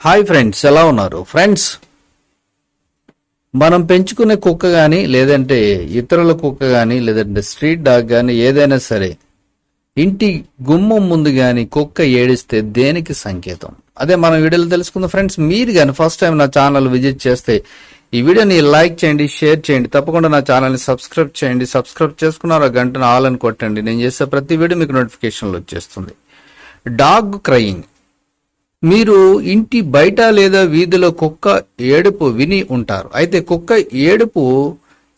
Hi friends ఎలా ఉన్నారు? Friends మనం పెంచుకునే కుక్క కానీ లేదంటే ఇతరుల కుక్క కానీ లేదంటే స్ట్రీట్ డాగ్ కానీ ఏదైనా సరే ఇంటి గుమ్మం ముందు కానీ కుక్క ఏడిస్తే దేనికి సంకేతం? అదే మనం వీడియోలో తెలుసుకుందాం. ఫ్రెండ్స్ మీరు కానీ ఫస్ట్ టైం నా ఛానల్ విజిట్ చేస్తే ఈ వీడియోని లైక్ చేయండి షేర్ చేయండి తప్పకుండా నా ఛానల్ని సబ్స్క్రైబ్ చేయండి. సబ్స్క్రైబ్ చేసుకున్నారు ఆ గంటను ఆల్ అని కొట్టండి. నేను చేసే ప్రతి వీడియో మీకు నోటిఫికేషన్లు వచ్చేస్తుంది. Dog crying. మీరు ఇంటి బయట లేదా వీధిలో కుక్క ఏడుపు విని ఉంటారు. అయితే కుక్క ఏడుపు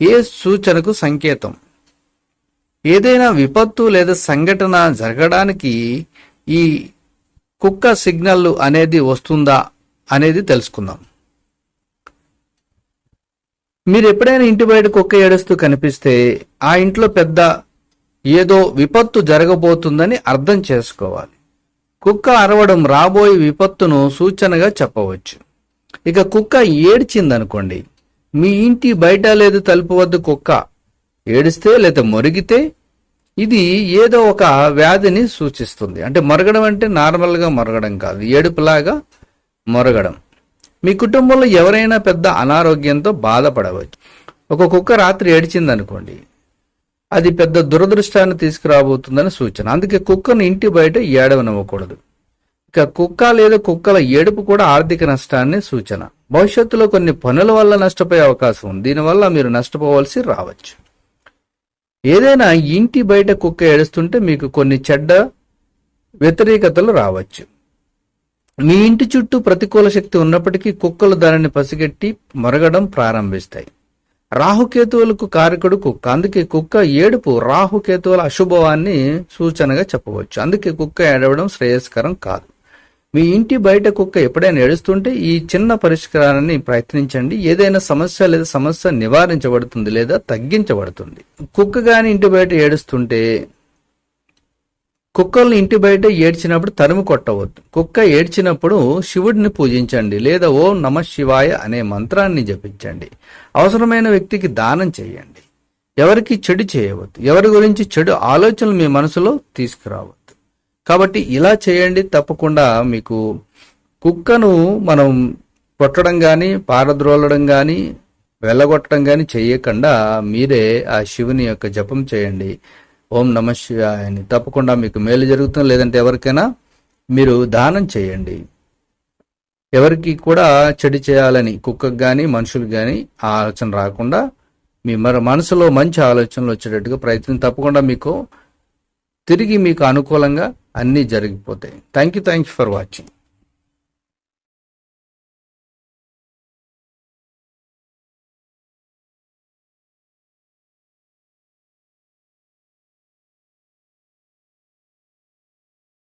ఏ సూచనకు సంకేతం? ఏదైనా విపత్తు లేదా సంఘటన జరగడానికి ఈ కుక్క సిగ్నల్ అనేది వస్తుందా అనేది తెలుసుకుందాం. మీరు ఎప్పుడైనా ఇంటి బయట కుక్క ఏడుస్తూ కనిపిస్తే ఆ ఇంట్లో పెద్ద ఏదో విపత్తు జరగబోతుందని అర్థం చేసుకోవాలి. కుక్క అరవడం రాబోయే విపత్తును సూచనగా చెప్పవచ్చు. ఇక కుక్క ఏడ్చిందనుకోండి మీ ఇంటి బయట లేదు తలుపు వద్ద కుక్క ఏడిస్తే లేదా మొరిగితే ఇది ఏదో ఒక వ్యాధిని సూచిస్తుంది. అంటే మరగడం అంటే నార్మల్గా మరగడం కాదు ఏడుపులాగా మొరగడం. మీ కుటుంబంలో ఎవరైనా పెద్ద అనారోగ్యంతో బాధపడవచ్చు. ఒక కుక్క రాత్రి ఏడిచిందనుకోండి అది పెద్ద దురదృష్టాన్ని తీసుకురాబోతుందని సూచన. అందుకే కుక్కను ఇంటి బయట ఏడవనివ్వకూడదు. ఇక కుక్క లేదా కుక్కల ఏడుపు కూడా ఆర్థిక నష్టాన్ని సూచన. భవిష్యత్తులో కొన్ని పనుల వల్ల నష్టపోయే అవకాశం ఉంది. దీనివల్ల మీరు నష్టపోవాల్సి రావచ్చు. ఏదైనా ఇంటి బయట కుక్క ఏడుస్తుంటే మీకు కొన్ని చెడ్డ వ్యతిరేకతలు రావచ్చు. మీ ఇంటి చుట్టూ ప్రతికూల శక్తి ఉన్నప్పటికీ కుక్కలు దానిని పసిగట్టి మరగడం ప్రారంభిస్తాయి. రాహుకేతువులకు కారకుడు కుక్క అందుకే కుక్క ఏడుపు రాహుకేతువుల అశుభవాన్ని సూచనగా చెప్పవచ్చు. అందుకే కుక్క ఏడవడం శ్రేయస్కరం కాదు. మీ ఇంటి బయట కుక్క ఎప్పుడైనా ఏడుస్తుంటే ఈ చిన్న పరిష్కారాన్ని ప్రయత్నించండి. ఏదైనా సమస్య లేదా సమస్య నివారించబడుతుంది లేదా తగ్గించబడుతుంది. కుక్క గాని ఇంటి బయట ఏడుస్తుంటే కుక్కల్ని ఇంటి బయట ఏడ్చినప్పుడు తరిమి కొట్టవద్దు. కుక్క ఏడ్చినప్పుడు శివుడిని పూజించండి లేదా ఓం నమ శివాయ అనే మంత్రాన్ని జపించండి. అవసరమైన వ్యక్తికి దానం చేయండి. ఎవరికి చెడు చేయవద్దు. ఎవరి గురించి చెడు ఆలోచనలు మీ మనసులో తీసుకురావద్దు. కాబట్టి ఇలా చేయండి తప్పకుండా మీకు కుక్కను మనం కొట్టడం కానీ పారద్రోలడం కానీ వెళ్ళగొట్టడం కానీ చేయకుండా మీరే ఆ శివుని యొక్క జపం చేయండి. ఓం నమ శివాయని తప్పకుండా మీకు మేలు జరుగుతుంది లేదంటే ఎవరికైనా మీరు దానం చేయండి. ఎవరికి కూడా చెడు చేయాలని కుక్కకు కానీ మనుషులకు కానీ ఆ ఆలోచన రాకుండా మీ మన మనసులో మంచి ఆలోచనలు వచ్చేటట్టుగా ప్రయత్నం తప్పకుండా మీకు తిరిగి మీకు అనుకూలంగా అన్నీ జరిగిపోతాయి. Thank you thank you for watching